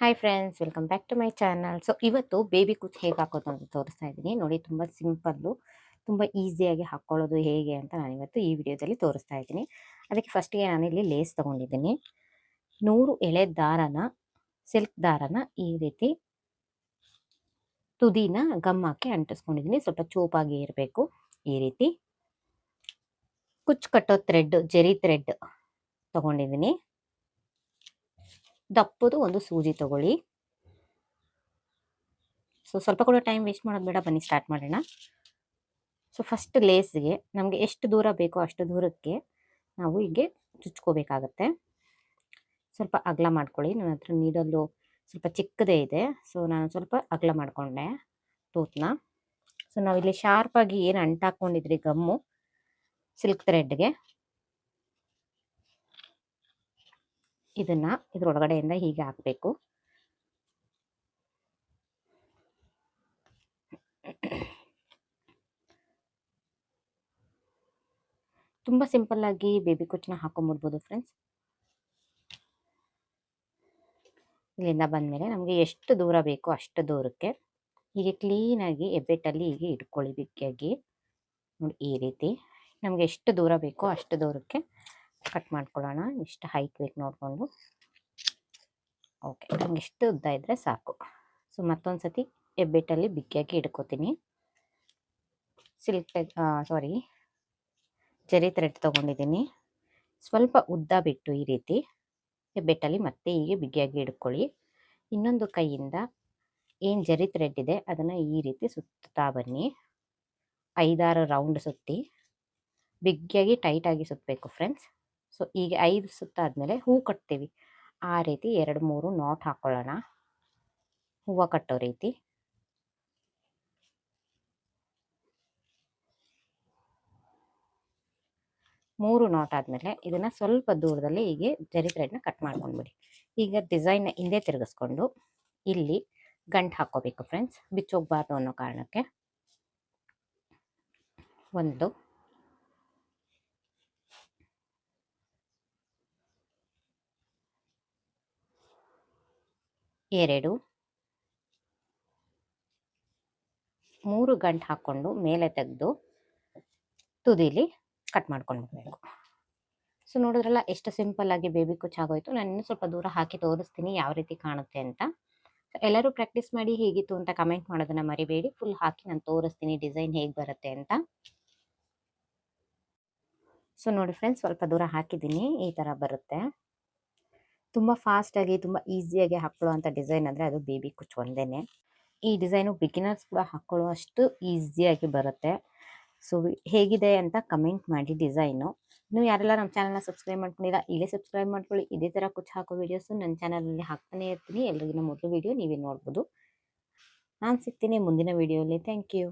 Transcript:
Hi friends welcome back to my channel so ಇವತ್ತು baby ಕುಚ್ ಹೇಗೆ ಹಾಕೋದು ಅಂತ ತೋರಿಸ್ತಾ ಇದ್ದೀನಿ. ನೋಡಿ, ತುಂಬ ಸಿಂಪಲ್ಲು ತುಂಬ ಈಸಿಯಾಗಿ ಹಾಕ್ಕೊಳ್ಳೋದು ಹೇಗೆ ಅಂತ ನಾನು ಇವತ್ತು ಈ ವಿಡಿಯೋದಲ್ಲಿ ತೋರಿಸ್ತಾ ಇದ್ದೀನಿ. ಅದಕ್ಕೆ ಫಸ್ಟಿಗೆ ನಾನಿಲ್ಲಿ ಲೇಸ್ ತೊಗೊಂಡಿದ್ದೀನಿ. ನೂರು ಎಳೆ ದಾರನ ಸಿಲ್ಕ್ ದಾರನ ಈ ರೀತಿ ತುದಿನ ಗಮ್ ಹಾಕಿ ಅಂಟಿಸ್ಕೊಂಡಿದ್ದೀನಿ. ಸ್ವಲ್ಪ ಚೂಪಾಗಿ ಇರಬೇಕು ಈ ರೀತಿ. ಕುಚ್ ಕಟ್ಟೋ ಥ್ರೆಡ್ ಜೆರಿ ಥ್ರೆಡ್ ತಗೊಂಡಿದ್ದೀನಿ. ದಪ್ಪದು ಒಂದು ಸೂಜಿ ತಗೊಳ್ಳಿ. ಸೊ ಸ್ವಲ್ಪ ಕೂಡ ಟೈಮ್ ವೇಸ್ಟ್ ಮಾಡೋದು ಬೇಡ, ಬನ್ನಿ ಸ್ಟಾರ್ಟ್ ಮಾಡೋಣ. ಸೊ ಫಸ್ಟ್ ಲೇಸ್ಗೆ ನಮಗೆ ಎಷ್ಟು ದೂರ ಬೇಕೋ ಅಷ್ಟು ದೂರಕ್ಕೆ ನಾವು ಹೀಗೆ ಚುಚ್ಕೋಬೇಕಾಗತ್ತೆ. ಸ್ವಲ್ಪ ಅಗಲ ಮಾಡ್ಕೊಳ್ಳಿ, ನನ್ನ ಹತ್ರ ನೀಡಲು ಸ್ವಲ್ಪ ಚಿಕ್ಕದೇ ಇದೆ. ಸೊ ನಾನು ಸ್ವಲ್ಪ ಅಗಲ ಮಾಡಿಕೊಂಡೆ ತೂತ್ನ. ಸೊ ನಾವಿಲ್ಲಿ ಶಾರ್ಪಾಗಿ ಏನು ಅಂಟಾಕೊಂಡಿದ್ರಿ ಗಮ್ಮು ಸಿಲ್ಕ್ ಥ್ರೆಡ್ಗೆ ಇದನ್ನ ಇದ್ರೊಳಗಡೆಯಿಂದ ಹೀಗೆ ಹಾಕಬೇಕು. ತುಂಬ ಸಿಂಪಲ್ ಆಗಿ ಬೇಬಿ ಕುಚ್ಚನ್ನ ಹಾಕೊಂಡ್ಬಿಡ್ಬೋದು ಫ್ರೆಂಡ್ಸ್. ಇಲ್ಲಿಂದ ಬಂದಮೇಲೆ ನಮಗೆ ಎಷ್ಟು ದೂರ ಬೇಕೋ ಅಷ್ಟು ದೂರಕ್ಕೆ ಹೀಗೆ ಕ್ಲೀನಾಗಿ ಎಬ್ಬೆಟ್ಟಲ್ಲಿ ಹೀಗೆ ಇಟ್ಕೊಳ್ಳಿ ನೋಡಿ ಈ ರೀತಿ ನಮಗೆ ಎಷ್ಟು ದೂರ ಬೇಕೋ ಅಷ್ಟು ದೂರಕ್ಕೆ ಕಟ್ ಮಾಡ್ಕೊಳ್ಳೋಣ. ಇಷ್ಟು ಹೈ ಕ್ವಿಕ್ ನೋಡಿಕೊಂಡು. ಓಕೆ ನಂಗೆ ಇಷ್ಟು ಉದ್ದ ಇದ್ದರೆ ಸಾಕು. ಸೊ ಮತ್ತೊಂದು ಸತಿ ಎಬ್ಬೆಟ್ಟಲ್ಲಿ ಬಿಕ್ಕಿಯಾಗಿ ಇಡ್ಕೋತೀನಿ ಸಿಲ್ಕ್ ಸಾರಿ ಜರಿ ಥ್ರೆಡ್ ತೊಗೊಂಡಿದ್ದೀನಿ. ಸ್ವಲ್ಪ ಉದ್ದ ಬಿಟ್ಟು ಈ ರೀತಿ ಹೆಬ್ಬೆಟ್ಟಲ್ಲಿ ಮತ್ತೆ ಹೀಗೆ ಬಿಗಿಯಾಗಿ ಇಡ್ಕೊಳ್ಳಿ ಇನ್ನೊಂದು ಕೈಯಿಂದ ಏನು ಜರಿ ಥ್ರೆಡ್ ಇದೆ, ಅದನ್ನು ಈ ರೀತಿ ಸುತ್ತಾ ಬನ್ನಿ. ಐದಾರು ರೌಂಡ್ ಸುತ್ತಿ ಬಿಗಿಯಾಗಿ ಟೈಟಾಗಿ ಸುತ್ತಬೇಕು ಫ್ರೆಂಡ್ಸ್ ಸೊ ಈಗ ಐದು ಸುತ್ತಾದಮೇಲೆ ಹೂ ಕಟ್ತೀವಿ. ಆ ರೀತಿ ಎರಡು, ಮೂರು ನಾಟ್ ಹಾಕ್ಕೊಳ್ಳೋಣ ಹೂವು ಕಟ್ಟೋ ರೀತಿ. ಮೂರು ನಾಟ್ ಆದಮೇಲೆ ಇದನ್ನು ಸ್ವಲ್ಪ ದೂರದಲ್ಲಿ ಹೀಗೆ ಜರಿ ಥ್ರೆಡ್ನ ಕಟ್ ಮಾಡ್ಕೊಂಡ್ಬಿಡಿ. ಈಗ ಡಿಸೈನ್ ಹಿಂದೆ ತಿರುಗಿಸ್ಕೊಂಡು ಇಲ್ಲಿ ಗಂಟು ಹಾಕ್ಕೋಬೇಕು ಫ್ರೆಂಡ್ಸ್ ಬಿಚ್ಚೋಗ್ಬಾರ್ದು ಅನ್ನೋ ಕಾರಣಕ್ಕೆ ಒಂದು ಎರಡು. ಮೂರು ಗಂಟು ಹಾಕ್ಕೊಂಡು ಮೇಲೆ ತೆಗೆದು ತುದಿಲಿ ಕಟ್ ಮಾಡ್ಕೊಂಡು ಬರಬೇಕು ಸೊ ನೋಡಿದ್ರಲ್ಲ ಎಷ್ಟು ಸಿಂಪಲ್ ಆಗಿ ಬೇಬಿ ಕುಚ್ಚಾಗೋಯ್ತು ನಾನು ಇನ್ನೂ ಸ್ವಲ್ಪ ದೂರ ಹಾಕಿ ತೋರಿಸ್ತೀನಿ ಯಾವ ರೀತಿ ಕಾಣುತ್ತೆ ಅಂತ. ಎಲ್ಲರೂ ಪ್ರಾಕ್ಟೀಸ್ ಮಾಡಿ ಹೇಗಿತ್ತು ಅಂತ ಕಮೆಂಟ್ ಮಾಡೋದನ್ನ ಮರಿಬೇಡಿ. ಫುಲ್ ಹಾಕಿ ನಾನು ತೋರಿಸ್ತೀನಿ ಡಿಸೈನ್ ಹೇಗೆ ಬರುತ್ತೆ ಅಂತ. ಸೊ ನೋಡಿ ಫ್ರೆಂಡ್ಸ್ ಸ್ವಲ್ಪ ದೂರ ಹಾಕಿದ್ದೀನಿ. ಈ ಥರ ಬರುತ್ತೆ. ತುಂಬ ಫಾಸ್ಟಾಗಿ ತುಂಬ ಈಸಿಯಾಗಿ ಹಾಕ್ಕೊಳ್ಳುವಂಥ ಡಿಸೈನ್ ಅಂದರೆ ಅದು ಬೇಬಿ ಕುಚ್ ಒಂದೇ ಈ ಡಿಸೈನು ಬಿಗಿನರ್ಸ್ ಕೂಡ ಹಾಕ್ಕೊಳ್ಳುವಷ್ಟು ಈಸಿಯಾಗಿ ಬರುತ್ತೆ. ಸೊ ಹೇಗಿದೆ ಅಂತ ಕಮೆಂಟ್ ಮಾಡಿ ಡಿಸೈನು ನೀವು ಯಾರೆಲ್ಲ ನಮ್ಮ ಚಾನಲ್ನ ಸಬ್ಸ್ಕ್ರೈಬ್ ಮಾಡ್ಕೊಂಡಿಲ್ಲ, ಇಲ್ಲೇ ಸಬ್ಸ್ಕ್ರೈಬ್ ಮಾಡ್ಕೊಳ್ಳಿ. ಇದೇ ಥರ ಕುಚ್ ಹಾಕೋ ವೀಡಿಯೋಸು ನನ್ನ ಚಾನಲಲ್ಲಿ ಹಾಕ್ತಾನೆ ಇರ್ತೀನಿ. ಎಲ್ರಿಗಿನ ಮೊದಲು ವೀಡಿಯೋ ನೀವೇ ನೋಡ್ಬೋದು. ನಾನು ಸಿಗ್ತೀನಿ ಮುಂದಿನ ವೀಡಿಯೋಲಿ ಥ್ಯಾಂಕ್ ಯು